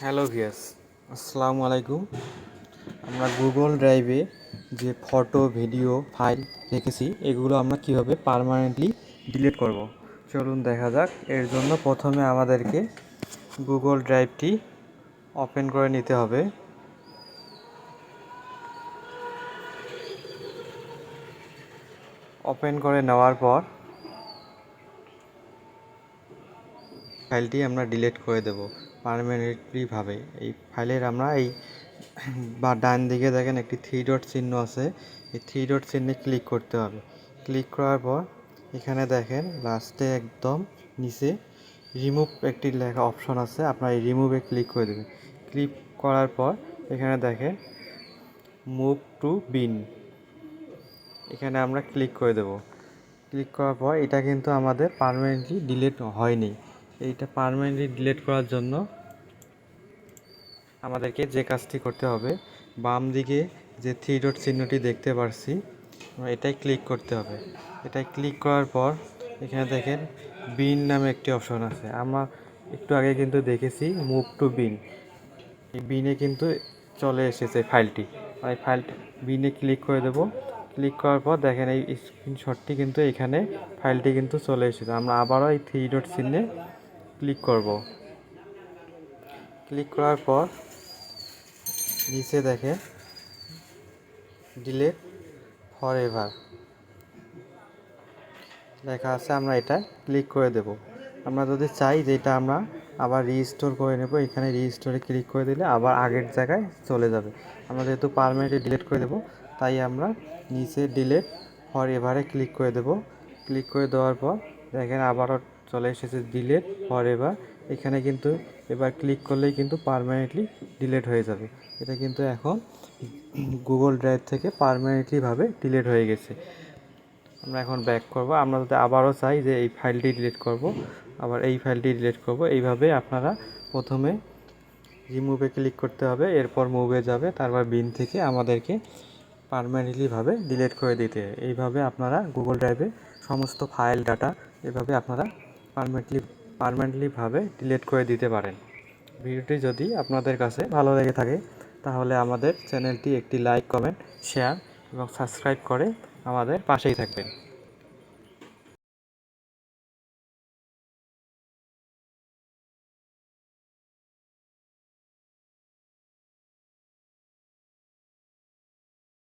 Hello ভিয়াস আসসালামু আলাইকুম। আমরা গুগল ড্রাইভে যে ফটো, ভিডিও, ফাইল রেখেছি এগুলো আমরা কীভাবে পার্মানেন্টলি ডিলিট করব? চলুন দেখা যাক। এর জন্য প্রথমে আমাদেরকে গুগল ড্রাইভটি ওপেন করে নিতে হবে। ওপেন করে নেওয়ার পর ফাইলটি আমরা ডিলিট করে দেব। পারমানেন্টলিভাবে। এই ফাইলের আমরা এই বা ডান দিকে দেখেন একটি থ্রি ডট চিহ্ন আছে। এই থ্রি ডট চিহ্নে ক্লিক করতে হবে। ক্লিক করার পর এখানে দেখেন লাস্টে একদম নিচে রিমুভ একটি লেখা অপশন আছে। আপনার এই রিমুভে ক্লিক করে দেবেন। ক্লিক করার পর এখানে দেখেন মুভ টু বিন। এখানে আমরা ক্লিক করে দেব। ক্লিক করার পর এটা কিন্তু আমাদের পারমানেন্টলি ডিলিট হয়নি। এইটা পারমানেন্টলি ডিলিট করার জন্য আমাদেরকে যে কাজটি করতে হবে, বাম দিকে যে থ্রি ডট চিহ্নটি দেখতে পারছি, এটাই ক্লিক করতে হবে। এটাই ক্লিক করার পর এখানে দেখেন বিন নামে একটি অপশন আছে। আমরা একটু আগে কিন্তু দেখেছি মুভ টু বিন এই বিনে কিন্তু চলে এসেছে ফাইলটি এই ফাইলটি বিনে ক্লিক করে দেব। ক্লিক করার পর দেখেন এই স্ক্রিনশটটি কিন্তু এখানে ফাইলটি কিন্তু চলে এসেছে। আমরা আবারও এই থ্রি ডট চিহ্নে ক্লিক করব। ক্লিক করার পর নিচে দেখে ডিলেট ফর এভার লেখা আছে আমরা এটা ক্লিক করে দেব। আমরা যদি চাই যে এটা আমরা আবার রিস্টোর করে নেব, এখানে রিস্টোরে ক্লিক করে দিলে আবার আগের জায়গায় চলে যাবে। আমরা যেহেতু পারমানেন্টলি ডিলিট করে দেব, তাই আমরা নিচে ডিলেট ফর এভারে ক্লিক করে দেব। ক্লিক করে দেওয়ার পর দেখেন আবারও চলে এসেছে ডিলেট ফর এভার এখানে কিন্তু এবার ক্লিক করলেই কিন্তু পারমানেন্টলি ডিলেট হয়ে যাবে। এটা কিন্তু এখন গুগল ড্রাইভ থেকে পারমানেন্টলিভাবে ডিলেট হয়ে গেছে। আমরা এখন ব্যাক করব। আমরা যদি আবারও চাই যে এই ফাইলটি ডিলিট করব, আবার এই ফাইলটি ডিলিট করব, এইভাবে আপনারা প্রথমে রিমুভে ক্লিক করতে হবে, এরপর মুভে যাবে, তারপর বিন থেকে আমাদেরকে পারমানেন্টলিভাবে ডিলিট করে দিতে এইভাবে আপনারা গুগল ড্রাইভে সমস্ত ফাইল ডাটা এভাবে আপনারা পারমানেন্টলি পারমানেন্টলিভাবে ডিলিট করে দিতে পারেন। ভিডিওটি যদি আপনাদের কাছে ভালো লেগে থাকে, তাহলে আমাদের চ্যানেলটি একটি লাইক কমেন্ট শেয়ার এবং সাবস্ক্রাইব করে আমাদের পাশেই থাকবেন।